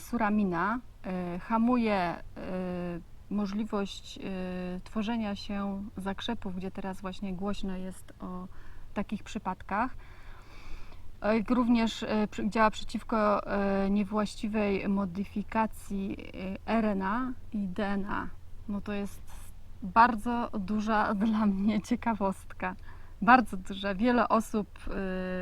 Suramina y, hamuje y, możliwość y, tworzenia się zakrzepów, gdzie teraz właśnie głośno jest o takich przypadkach. Również działa przeciwko niewłaściwej modyfikacji RNA i DNA. No to jest bardzo duża dla mnie ciekawostka. Bardzo duża. Wiele osób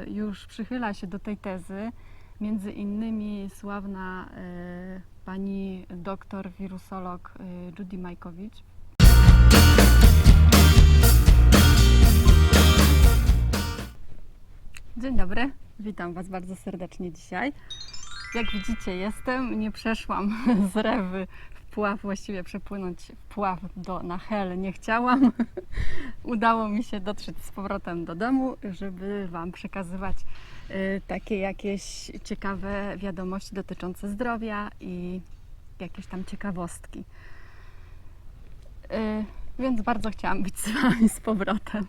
już przychyla się do tej tezy. Między innymi sławna y, pani doktor wirusolog y, Judy Majkowicz. Dzień dobry, witam Was bardzo serdecznie dzisiaj. Jak widzicie, jestem, nie przeszłam z Rewy w Puław, właściwie przepłynąć Puław do, na Hel nie chciałam. Udało mi się dotrzeć z powrotem do domu, żeby Wam przekazywać y, takie jakieś ciekawe wiadomości dotyczące zdrowia i jakieś tam ciekawostki. Y, Więc bardzo chciałam być z Wami z powrotem.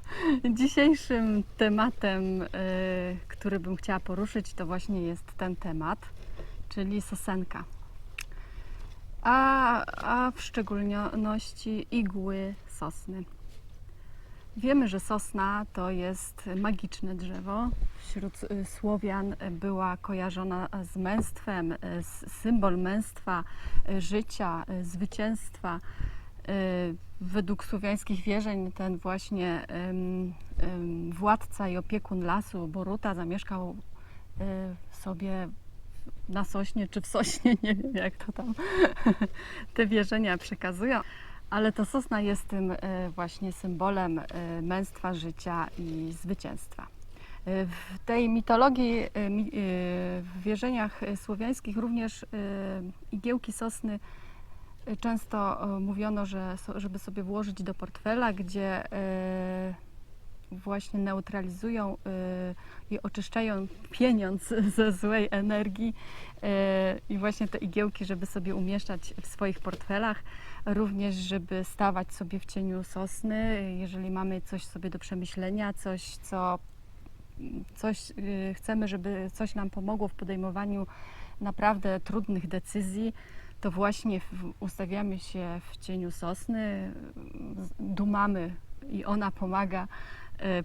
Dzisiejszym tematem, y, który bym chciała poruszyć, to właśnie jest ten temat, czyli sosenka. A, a w szczególności igły sosny. Wiemy, że sosna to jest magiczne drzewo. Wśród y, Słowian była kojarzona z męstwem, y, s- symbol męstwa, y, życia, zwycięstwa. Według słowiańskich wierzeń ten właśnie władca i opiekun lasu Boruta zamieszkał sobie na sośnie czy w sośnie, nie wiem jak to tam te wierzenia przekazują. Ale to sosna jest tym y, właśnie symbolem y, męstwa, życia i zwycięstwa. Y, W tej mitologii, mi- w wierzeniach słowiańskich również igiełki sosny często mówiono, że żeby sobie włożyć do portfela, gdzie właśnie neutralizują y, i oczyszczają pieniądz ze złej energii y, i właśnie te igiełki, żeby sobie umieszczać w swoich portfelach, również żeby stawać sobie w cieniu sosny, jeżeli mamy coś sobie do przemyślenia, coś co coś y, chcemy, żeby coś nam pomogło w podejmowaniu naprawdę trudnych decyzji, to właśnie ustawiamy się w cieniu sosny, dumamy i ona pomaga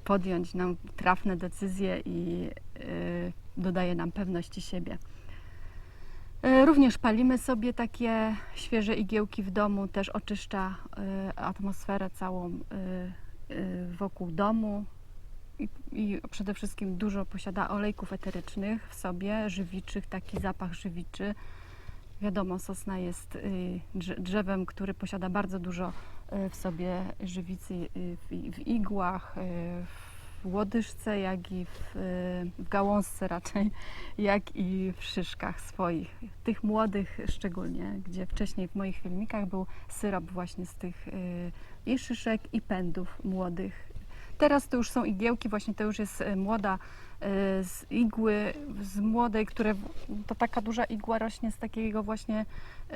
podjąć nam trafne decyzje i y, dodaje nam pewności siebie. Y, Również palimy sobie takie świeże igiełki w domu, też oczyszcza y, atmosferę całą y, y, wokół domu i, przede wszystkim dużo posiada olejków eterycznych w sobie, żywiczych, taki zapach żywiczy. Wiadomo, sosna jest y, drze- drzewem, który posiada bardzo dużo y, w sobie żywicy y, w, w igłach, y, w łodyżce, jak i w, y, w gałązce raczej, jak i w szyszkach swoich. Tych młodych szczególnie, gdzie wcześniej w moich filmikach był syrop właśnie z tych i szyszek, i pędów młodych. Teraz to już są igiełki, właśnie to już jest y, młoda y, z igły, z młodej, które to taka duża igła rośnie z takiego właśnie y,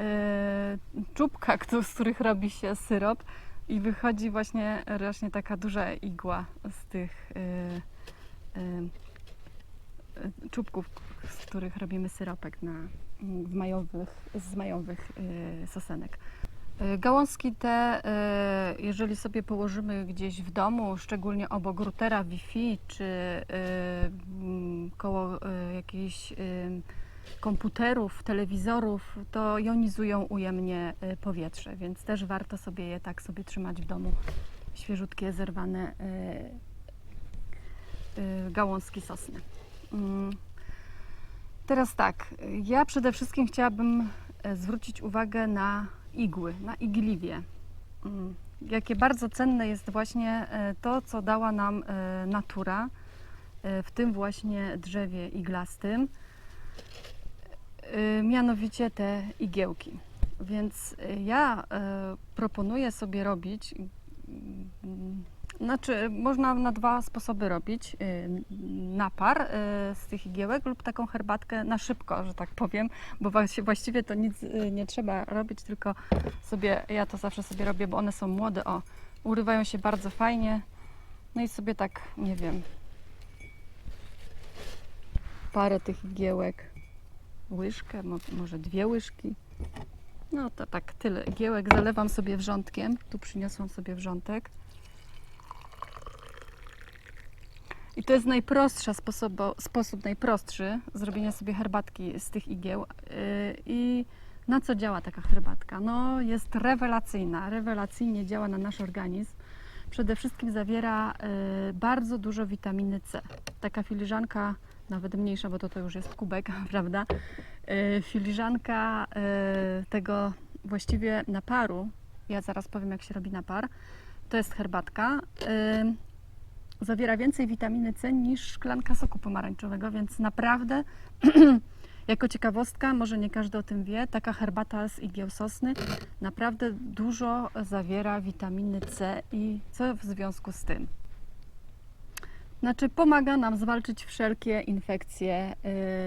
czubka, z których robi się syrop i wychodzi właśnie rośnie taka duża igła z tych czubków, z których robimy syropek na, w majowych, z majowych sosenek. Y, Gałązki te, y, jeżeli sobie położymy gdzieś w domu, szczególnie obok routera Wi-Fi, czy y, mm, koło jakichś komputerów, telewizorów, to jonizują ujemnie powietrze, więc też warto sobie je tak sobie trzymać w domu, świeżutkie, zerwane gałązki sosny. Mm. Teraz tak, ja przede wszystkim chciałabym e, zwrócić uwagę na igły, na igliwie. Mm, Jakie bardzo cenne jest właśnie e, to, co dała nam e, natura, e, w tym właśnie drzewie iglastym, mianowicie te igiełki. Więc ja proponuję sobie robić, mm, znaczy można na dwa sposoby robić, e, napar e, z tych igiełek lub taką herbatkę na szybko, że tak powiem, bo właści- właściwie to nic y, nie trzeba robić, tylko sobie, ja to zawsze sobie robię, bo one są młode, o, urywają się bardzo fajnie, no i sobie tak, nie wiem, parę tych igiełek łyżkę, mo- może dwie łyżki. No to tak tyle igiełek. Zalewam sobie wrzątkiem. Tu przyniosłam sobie wrzątek. I to jest najprostsza sposobo, sposób, najprostszy zrobienia sobie herbatki z tych igieł. Yy, I na co działa taka herbatka? No jest rewelacyjna, rewelacyjnie działa na nasz organizm. Przede wszystkim zawiera yy, bardzo dużo witaminy C. Taka filiżanka, nawet mniejsza, bo to, to już jest kubek, prawda? Yy, Filiżanka tego właściwie naparu, ja zaraz powiem jak się robi napar, to jest herbatka. Zawiera więcej witaminy C niż szklanka soku pomarańczowego, więc naprawdę jako ciekawostka, może nie każdy o tym wie, taka herbata z igieł sosny naprawdę dużo zawiera witaminy C i co w związku z tym? Znaczy pomaga nam zwalczyć wszelkie infekcje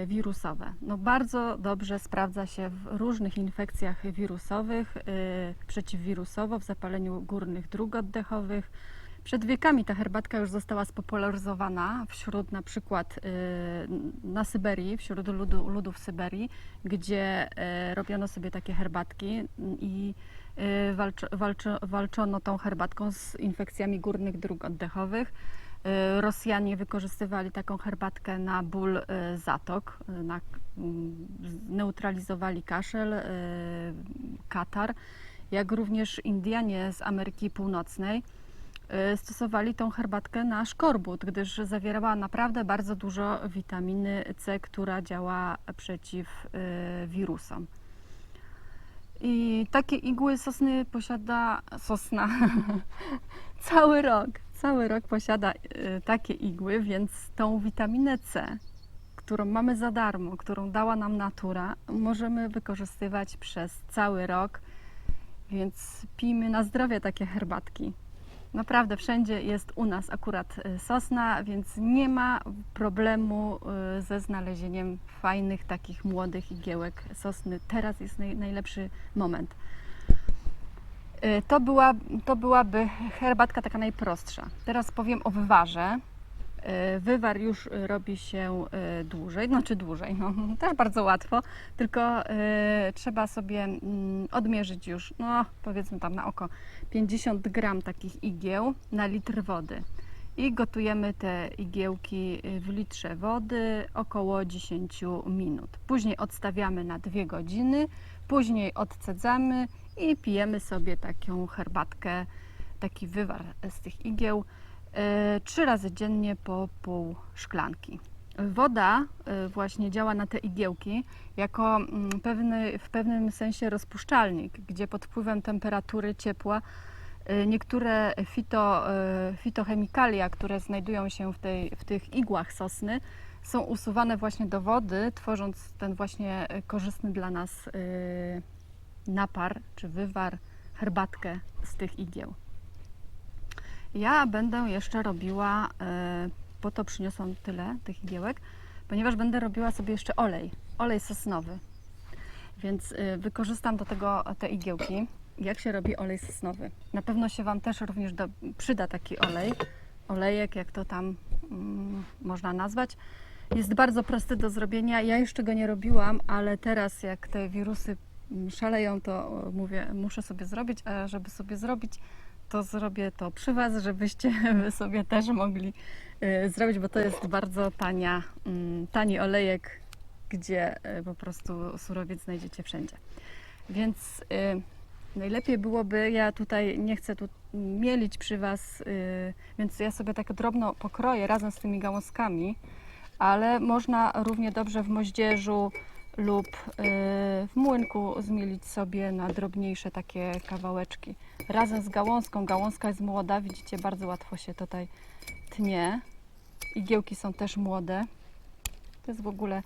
y, wirusowe. No bardzo dobrze sprawdza się w różnych infekcjach wirusowych, y, przeciwwirusowo, w zapaleniu górnych dróg oddechowych, przed wiekami ta herbatka już została spopularyzowana wśród na przykład y, na Syberii, wśród ludu, ludów Syberii, gdzie y, robiono sobie takie herbatki i y, walczo, walczo, walczono tą herbatką z infekcjami górnych dróg oddechowych. Rosjanie wykorzystywali taką herbatkę na ból zatok, na, mm, neutralizowali kaszel, katar, jak również Indianie z Ameryki Północnej stosowali tą herbatkę na szkorbut, gdyż zawierała naprawdę bardzo dużo witaminy C, która działa przeciw y, wirusom. I takie igły sosny posiada sosna cały rok. Cały rok posiada y, takie igły, więc tą witaminę C, którą mamy za darmo, którą dała nam natura, możemy wykorzystywać przez cały rok. Więc pijmy na zdrowie takie herbatki. Naprawdę wszędzie jest u nas akurat y, sosna, więc nie ma problemu y, ze znalezieniem fajnych takich młodych igiełek sosny. Teraz jest naj, najlepszy moment. Y, To, była, to byłaby herbatka taka najprostsza. Teraz powiem o wywarze. Wywar już robi się dłużej, znaczy dłużej, no też bardzo łatwo, tylko trzeba sobie mm, odmierzyć już, no powiedzmy tam na oko, 50 gram takich igieł na litr wody. I gotujemy te igiełki w litrze wody około 10 minut. Później odstawiamy na 2 godziny, później odcedzamy i pijemy sobie taką herbatkę, taki wywar z tych igieł e, trzy razy dziennie po pół szklanki. Woda e, właśnie działa na te igiełki jako mm, pewny, w pewnym sensie rozpuszczalnik, gdzie pod wpływem temperatury, ciepła e, niektóre fito, e, fitochemikalia, które znajdują się w, tej, w tych igłach sosny, są usuwane właśnie do wody, tworząc ten właśnie korzystny dla nas napar czy wywar, herbatkę z tych igieł. Ja będę jeszcze robiła, po to przyniosłam tyle tych igiełek, ponieważ będę robiła sobie jeszcze olej, olej sosnowy. Więc e, wykorzystam do tego te igiełki. Jak się robi olej sosnowy? Na pewno się Wam też również do, przyda taki olej, olejek, jak to tam mm, można nazwać. Jest bardzo prosty do zrobienia. Ja jeszcze go nie robiłam, ale teraz jak te wirusy szaleją, to mówię, muszę sobie zrobić, a żeby sobie zrobić, to zrobię to przy Was, żebyście sobie też mogli y, zrobić, bo to jest bardzo tania, mm, tani olejek, gdzie y, po prostu surowiec znajdziecie wszędzie. Więc y, najlepiej byłoby, ja tutaj nie chcę tu mielić przy Was, więc ja sobie tak drobno pokroję razem z tymi gałązkami, ale można równie dobrze w moździerzu lub y, w młynku zmielić sobie na drobniejsze takie kawałeczki. Razem z gałązką. Gałązka jest młoda, widzicie, bardzo łatwo się tutaj tnie. Igiełki są też młode. To jest w ogóle,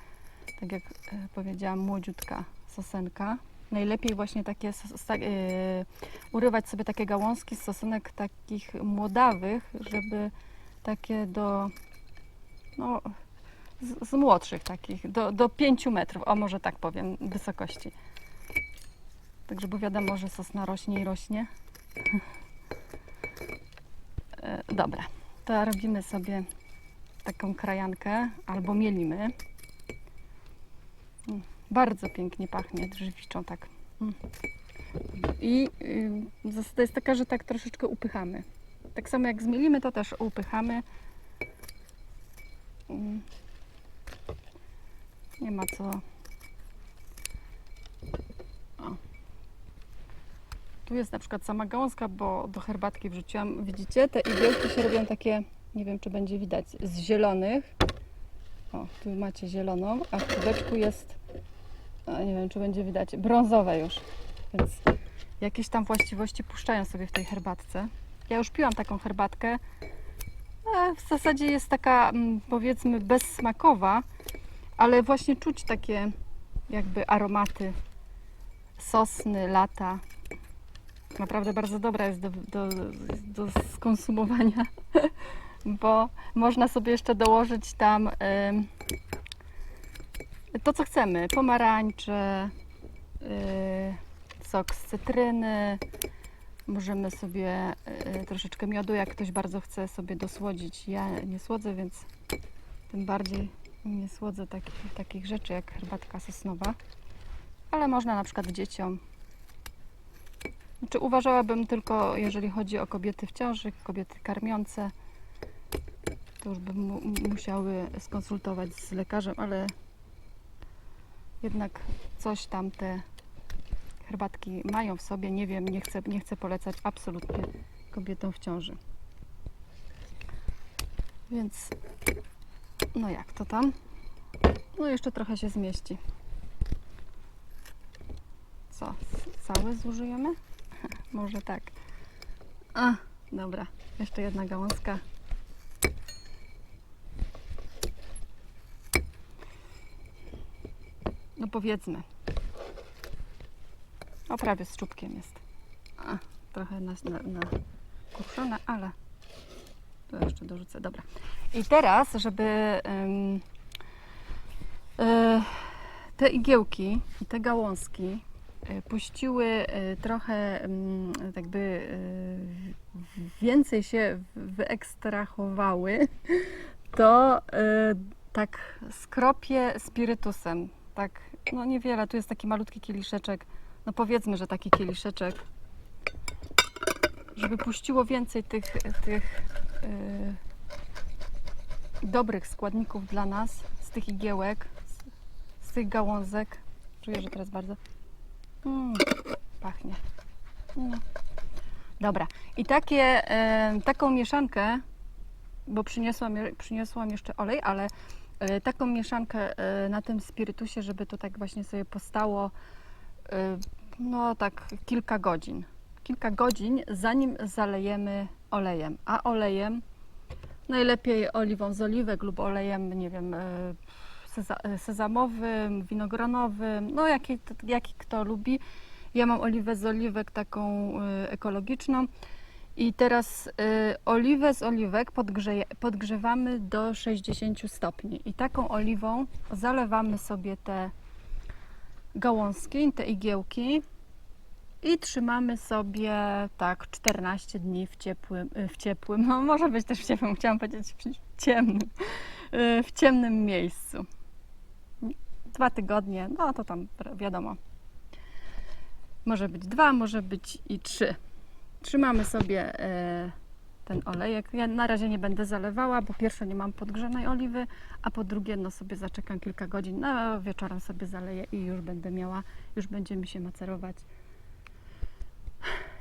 tak jak e, powiedziałam, młodziutka sosenka. Najlepiej właśnie takie sta- e, urywać sobie takie gałązki z sosenek takich młodawych, żeby takie do no, z, młodszych takich, do, do 5 metrów, o może tak powiem, wysokości. Także bo wiadomo, że sosna rośnie i rośnie. E, Dobra, to robimy sobie taką krajankę albo mielimy. Mm, Bardzo pięknie pachnie drzewiczą tak. Mm. I y, zasada jest taka, że tak troszeczkę upychamy. Tak samo jak zmielimy, to też upychamy. Nie ma co. O. Tu jest na przykład sama gałązka, bo do herbatki wrzuciłam. Widzicie, te igiełki się robią takie, nie wiem czy będzie widać, z zielonych. O, tu macie zieloną, a w kubeczku jest, a nie wiem czy będzie widać, brązowe już. Więc jakieś tam właściwości puszczają sobie w tej herbatce. Ja już piłam taką herbatkę. W zasadzie jest taka, mm, powiedzmy, bezsmakowa, ale właśnie czuć takie jakby aromaty sosny, lata. Naprawdę bardzo dobra jest do, do, do skonsumowania, bo można sobie jeszcze dołożyć tam em, to, co chcemy. Pomarańcze, y, sok z cytryny. Możemy sobie y, troszeczkę miodu, jak ktoś bardzo chce sobie dosłodzić. Ja nie słodzę, więc tym bardziej nie słodzę takich, takich rzeczy jak herbatka sosnowa. Ale można na przykład dzieciom. Znaczy uważałabym tylko, jeżeli chodzi o kobiety w ciąży, kobiety karmiące, to już bym mu, musiały skonsultować z lekarzem, ale jednak coś tam te herbatki mają w sobie. Nie wiem, nie chcę, nie chcę polecać absolutnie kobietom w ciąży. Więc no jak to tam? No jeszcze trochę się zmieści. Co? Całe zużyjemy? Może tak. A, dobra. Jeszcze jedna gałązka. No powiedzmy. O, prawie z czubkiem jest. A, trochę na, na, na ale to jeszcze dorzucę. Dobra. I teraz, żeby e, te igiełki i te gałązki e, puściły e, trochę mm, jakby więcej się wyekstrahowały, to tak skropię spirytusem. Tak, no niewiele, tu jest taki malutki kieliszeczek. No powiedzmy, że taki kieliszeczek, żeby puściło więcej tych, tych dobrych składników dla nas, z tych igiełek, z, z tych gałązek. Czuję, że teraz bardzo mm, pachnie. No. Dobra. I takie, taką mieszankę, bo przyniosłam, przyniosłam jeszcze olej, ale e, taką mieszankę e, na tym spirytusie, żeby to tak właśnie sobie postało e, no tak kilka godzin. Kilka godzin, zanim zalejemy olejem. A olejem najlepiej oliwą z oliwek lub olejem, nie wiem, e, e, sezamowym, winogronowym, no jaki, jaki kto lubi. Ja mam oliwę z oliwek taką e, ekologiczną. I teraz oliwę z oliwek podgrzeje, podgrzewamy do 60 stopni. I taką oliwą zalewamy sobie te gałązki, te igiełki i trzymamy sobie tak 14 dni w ciepłym, y, w ciepłym, no może być też w ciepłym, chciałam powiedzieć w ciemnym, y, w ciemnym miejscu. Dwa tygodnie, no to tam wiadomo. Może być dwa, może być i trzy. Trzymamy sobie e, ten olejek. Ja na razie nie będę zalewała, bo pierwsze nie mam podgrzanej oliwy, a po drugie no sobie zaczekam kilka godzin, no wieczorem sobie zaleję i już będę miała, już będzie mi się macerować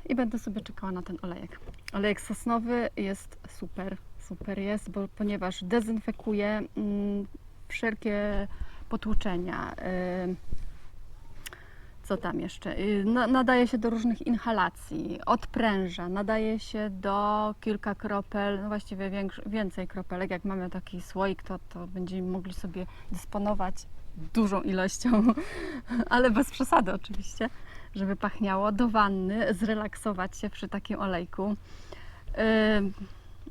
i będę sobie czekała na ten olejek. Olejek sosnowy jest super, super jest, bo ponieważ dezynfekuje mm, wszelkie potłuczenia. y, co tam jeszcze? Y, nadaje się do różnych inhalacji, odpręża, nadaje się do kilka kropel, no właściwie więcej kropelek. Jak mamy taki słoik, to, to będziemy mogli sobie dysponować dużą ilością, ale bez przesady oczywiście, żeby pachniało. Do wanny, zrelaksować się przy takim olejku.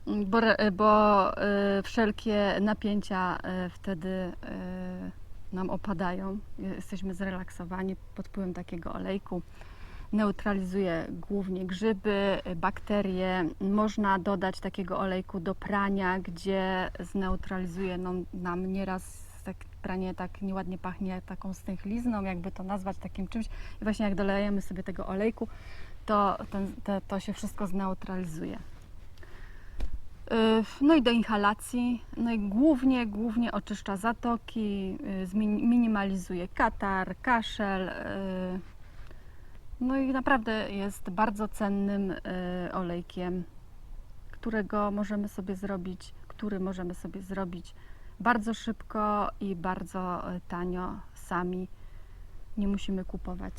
Bo, bo y, wszelkie napięcia y, wtedy y, nam opadają. Jesteśmy zrelaksowani pod wpływem takiego olejku. Neutralizuje głównie grzyby, bakterie. Można dodać takiego olejku do prania, gdzie zneutralizuje nam, nam nieraz pranie tak nieładnie pachnie taką stęchlizną, jakby to nazwać takim czymś. I właśnie jak dolejemy sobie tego olejku, to, ten, te, to się wszystko zneutralizuje. Y, No i do inhalacji, no i głównie, głównie oczyszcza zatoki, y, minimalizuje katar, kaszel. y, No i naprawdę jest bardzo cennym olejkiem, którego możemy sobie zrobić, który możemy sobie zrobić bardzo szybko i bardzo y, tanio sami. Nie musimy kupować.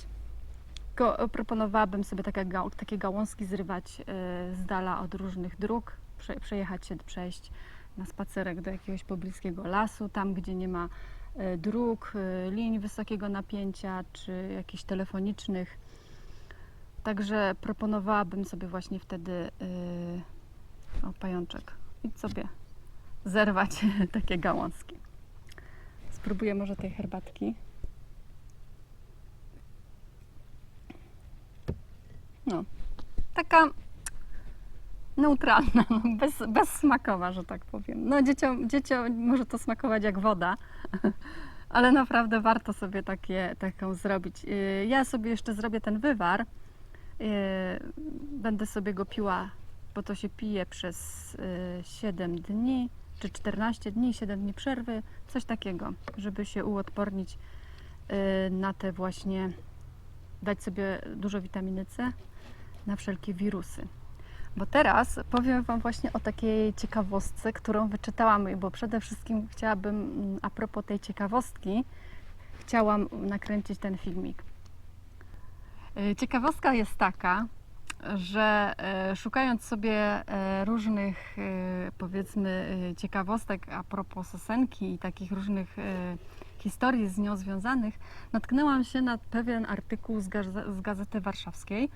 Tylko proponowałabym sobie takie, takie gałązki zrywać y, z dala od różnych dróg, prze, przejechać się, przejść na spacerek do jakiegoś pobliskiego lasu, tam gdzie nie ma dróg, linii wysokiego napięcia czy jakichś telefonicznych. Także proponowałabym sobie właśnie wtedy o pajączek i sobie zerwać takie gałązki. Spróbuję może tej herbatki. No, taka neutralna, no, bez, bezsmakowa, że tak powiem. No dzieciom, dzieciom może to smakować jak woda, ale naprawdę warto sobie takie, taką zrobić. Yy, Ja sobie jeszcze zrobię ten wywar. Yy, Będę sobie go piła, bo to się pije przez yy, 7 dni, czy 14 dni, 7 dni przerwy, coś takiego, żeby się uodpornić yy, na te właśnie, dać sobie dużo witaminy C, na wszelkie wirusy. Bo teraz powiem Wam właśnie o takiej ciekawostce, którą wyczytałam, bo przede wszystkim chciałabym, mm, a propos tej ciekawostki, chciałam nakręcić ten filmik. Y, Ciekawostka jest taka, że e, szukając sobie e, różnych, e, powiedzmy, ciekawostek a propos sosenki i takich różnych historii z nią związanych, natknęłam się na pewien artykuł z, gaze- z Gazety Warszawskiej,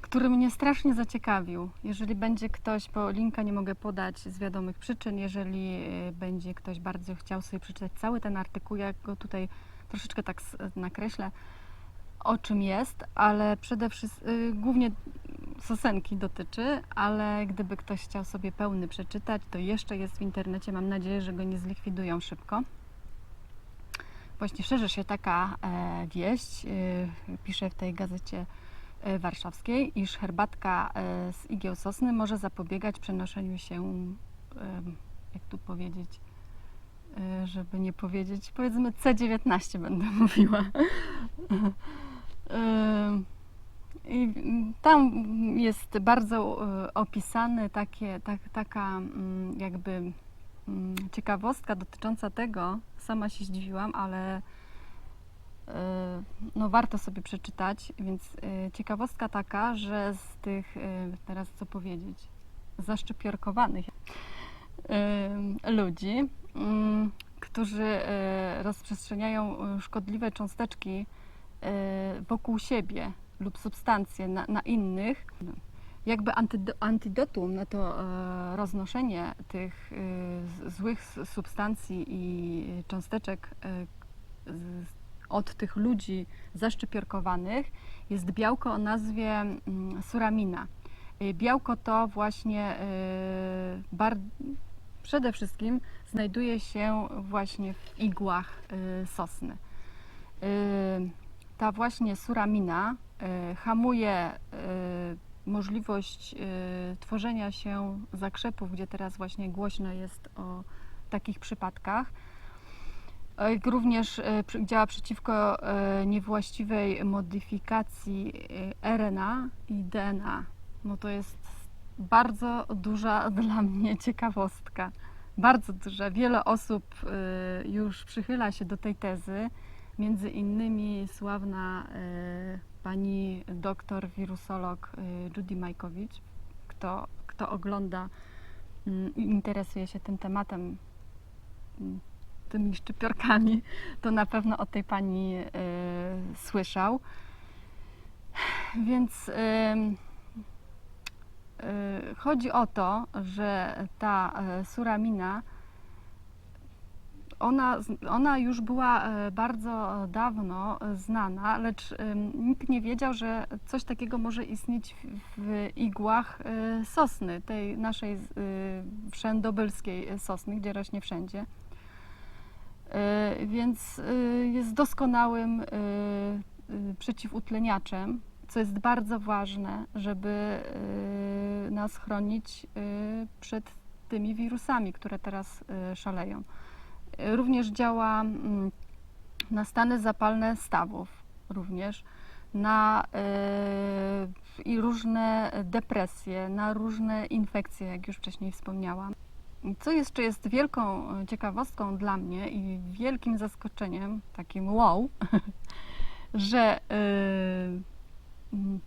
który mnie strasznie zaciekawił. Jeżeli będzie ktoś, bo linka nie mogę podać z wiadomych przyczyn, jeżeli będzie ktoś bardzo chciał sobie przeczytać cały ten artykuł, ja go tutaj troszeczkę tak nakreślę, o czym jest, ale przede wszystkim głównie sosenki dotyczy, ale gdyby ktoś chciał sobie pełny przeczytać, to jeszcze jest w internecie. Mam nadzieję, że go nie zlikwidują szybko. Właśnie szerzy się taka e, wieść, e, pisze w tej gazecie e, warszawskiej, iż herbatka e, z igieł sosny może zapobiegać przenoszeniu się, e, jak tu powiedzieć, e, żeby nie powiedzieć, powiedzmy C19 będę mówiła. Ym, I tam jest bardzo y, opisane takie, tak, taka mm, jakby mm, ciekawostka dotycząca tego. Sama się zdziwiłam, ale y, no warto sobie przeczytać. Więc ciekawostka taka, że z tych, teraz co powiedzieć, zaszczypiorkowanych ludzi, mm, którzy rozprzestrzeniają szkodliwe cząsteczki wokół siebie lub substancje na, na innych, jakby antidotum na to e, roznoszenie tych e, złych substancji i cząsteczek e, od tych ludzi zaszczypiorkowanych jest białko o nazwie mm, suramina. E, Białko to właśnie e, przede wszystkim znajduje się właśnie w igłach e, sosny. Ta właśnie suramina e, hamuje e, możliwość e, tworzenia się zakrzepów, gdzie teraz właśnie głośno jest o takich przypadkach. Również działa przeciwko niewłaściwej modyfikacji RNA i DNA. No to jest bardzo duża dla mnie ciekawostka. Bardzo duża. Wiele osób już przychyla się do tej tezy. Między innymi sławna e, pani doktor wirusolog e, Judy Majkowicz. Kto, kto ogląda mm, i interesuje się tym tematem, mm, tymi szczypiorkami, to na pewno o tej pani e, słyszał. Więc chodzi o to, że ta suramina ona, ona już była e, bardzo dawno e, znana, lecz nikt nie wiedział, że coś takiego może istnieć w, igłach e, sosny, tej naszej y, wszędobylskiej sosny, gdzie rośnie wszędzie. Więc jest doskonałym przeciwutleniaczem, co jest bardzo ważne, żeby nas chronić przed tymi wirusami, które teraz szaleją. Y, Również działa mm, na stany zapalne stawów, również na y, i różne depresje, na różne infekcje, jak już wcześniej wspomniałam. Co jeszcze jest wielką e, ciekawostką dla mnie i wielkim zaskoczeniem, takim wow, że y,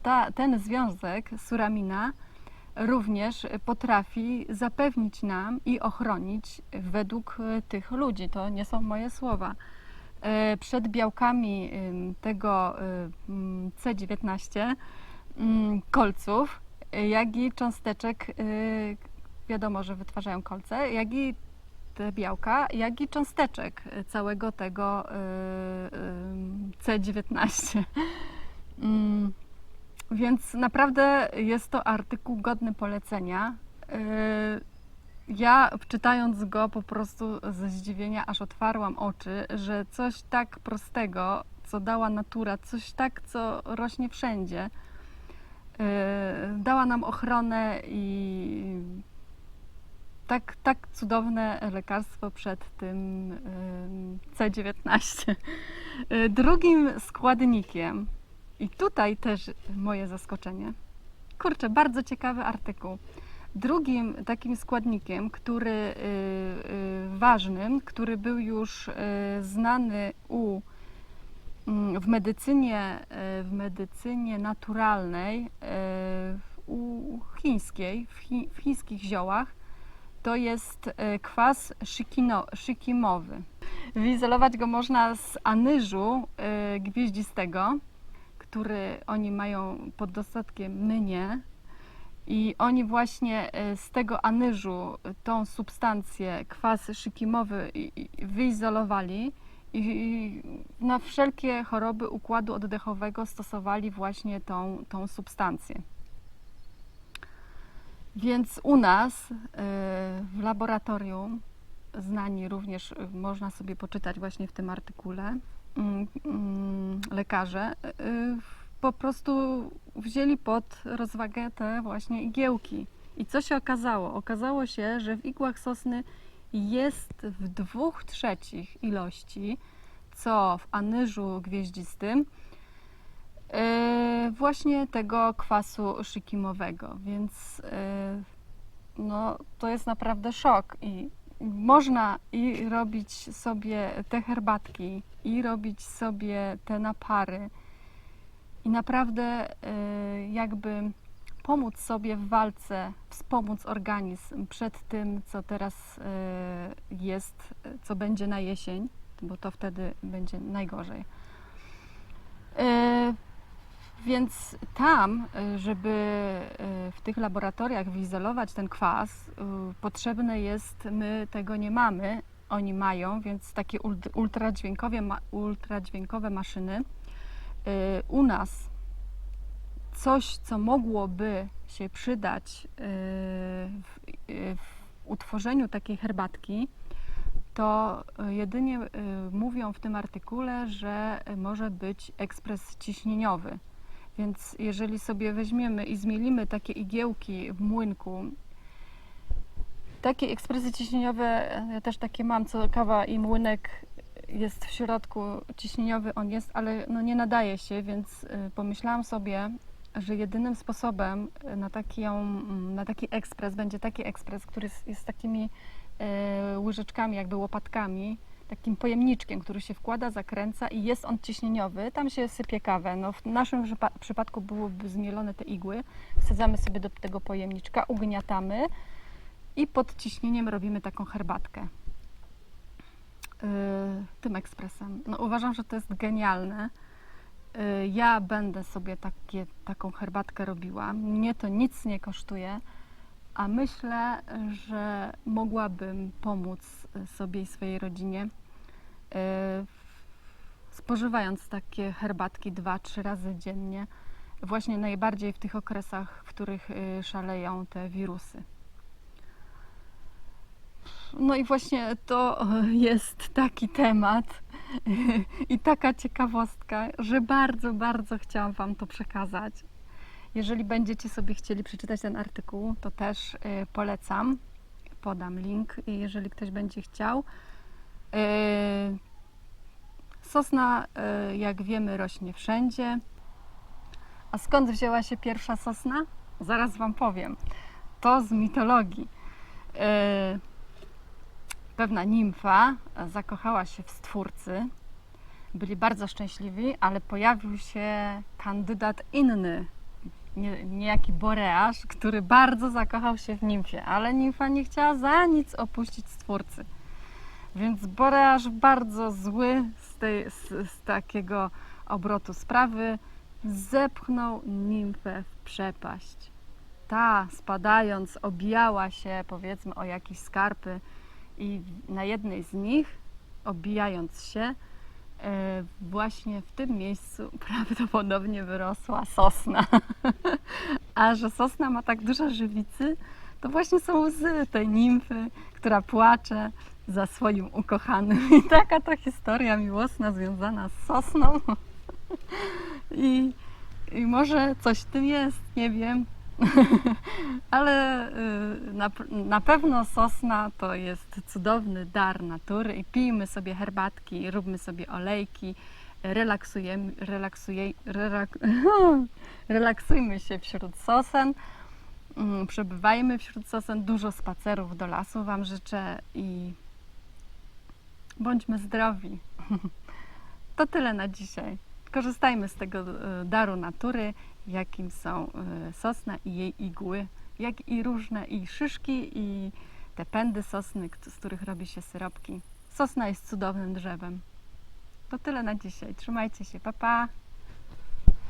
ta, ten związek suramina również potrafi zapewnić nam i ochronić według e, tych ludzi. To nie są moje słowa. E, Przed białkami tego mm, C19 mm, kolców, jak i cząsteczek, wiadomo, że wytwarzają kolce, jak i te białka, jak i cząsteczek całego tego y, y, C19. Więc naprawdę jest to artykuł godny polecenia. Y, Ja czytając go po prostu ze zdziwienia aż otwarłam oczy, że coś tak prostego, co dała natura, coś tak, co rośnie wszędzie, y, dała nam ochronę i tak, tak cudowne lekarstwo przed tym y, C19. Y, Drugim składnikiem, i tutaj też moje zaskoczenie, kurczę, bardzo ciekawy artykuł. Drugim takim składnikiem, który y, y, ważnym, który był już y, znany u, mm, w medycynie, y, w medycynie naturalnej, y, u chińskiej, w, chi, w chińskich ziołach, to jest y, kwas shikino, shikimowy. Wyizolować go można z anyżu y, gwieździstego, który oni mają pod dostatkiem, my nie. I oni właśnie y, z tego anyżu tą substancję, kwas szykimowy wyizolowali i na wszelkie choroby układu oddechowego stosowali właśnie tą, tą substancję. Więc u nas y, w laboratorium, znani również, y, można sobie poczytać właśnie w tym artykule, lekarze y, po prostu wzięli pod rozwagę te właśnie igiełki. I co się okazało? Okazało się, że w igłach sosny jest w dwóch trzecich ilości, co w anyżu gwieździstym, yy, właśnie tego kwasu szykimowego. Więc yy, no, to jest naprawdę szok. I można i robić sobie te herbatki, i robić sobie te napary, i naprawdę y, jakby pomóc sobie w walce, wspomóc organizm przed tym, co teraz y, jest, co będzie na jesień, bo to wtedy będzie najgorzej. Więc tam, y, żeby y, w tych laboratoriach wyizolować ten kwas, y, potrzebne jest, my tego nie mamy, oni mają, więc takie ult- ultradźwiękowe, ultradźwiękowe maszyny u nas coś, co mogłoby się przydać w, w utworzeniu takiej herbatki, to jedynie mówią w tym artykule, że może być ekspres ciśnieniowy. Więc jeżeli sobie weźmiemy i zmielimy takie igiełki w młynku, takie ekspresy ciśnieniowe, ja też takie mam, co kawa i młynek jest w środku ciśnieniowy, on jest, ale no nie nadaje się, więc y, pomyślałam sobie, że jedynym sposobem y, na, taki, na taki ekspres będzie taki ekspres, który jest, jest takimi y, łyżeczkami, jakby łopatkami, takim pojemniczkiem, który się wkłada, zakręca i jest on ciśnieniowy. Tam się sypie kawę. No, w naszym przypa- przypadku byłyby zmielone te igły. Wsadzamy sobie do tego pojemniczka, ugniatamy i pod ciśnieniem robimy taką herbatkę. Yy, tym ekspresem. No, uważam, że to jest genialne. Yy, Ja będę sobie takie, taką herbatkę robiła. Mnie to nic nie kosztuje, a myślę, że mogłabym pomóc y, sobie i swojej rodzinie, spożywając takie herbatki dwa, trzy razy dziennie, właśnie najbardziej w tych okresach, w których y, szaleją te wirusy. No i właśnie to e, jest taki temat i taka ciekawostka, że bardzo, bardzo chciałam Wam to przekazać. Jeżeli będziecie sobie chcieli przeczytać ten artykuł, to też polecam. Podam link, jeżeli ktoś będzie chciał. E, Sosna, e, jak wiemy, rośnie wszędzie. A skąd wzięła się pierwsza sosna? Zaraz Wam powiem. To z mitologii. E, Pewna nimfa zakochała się w stwórcy. Byli bardzo szczęśliwi, ale pojawił się kandydat inny, nie- niejaki Boreasz, który bardzo zakochał się w nimfie, ale nimfa nie chciała za nic opuścić stwórcy. Więc Boreasz bardzo zły z, tej, z, z takiego obrotu sprawy zepchnął nimfę w przepaść. Ta spadając obijała się powiedzmy o jakieś skarpy i na jednej z nich obijając się e, właśnie w tym miejscu prawdopodobnie wyrosła sosna. A że sosna ma tak dużo żywicy, to właśnie są łzy tej nimfy, która płacze za swoim ukochanym. I taka to historia miłosna związana z sosną. I, i może coś w tym jest, nie wiem. Ale y, na, na pewno sosna to jest cudowny dar natury i pijmy sobie herbatki, róbmy sobie olejki, relaksujemy, relaksuje, relak, relaksujmy się wśród sosen, mm, przebywajmy wśród sosen, dużo spacerów do lasu Wam życzę i bądźmy zdrowi. To tyle na dzisiaj. Korzystajmy z tego e, daru natury, jakim są e, sosna i jej igły, jak i różne i szyszki i te pędy sosny, z których robi się syropki. Sosna jest cudownym drzewem. To tyle na dzisiaj. Trzymajcie się. Pa, pa.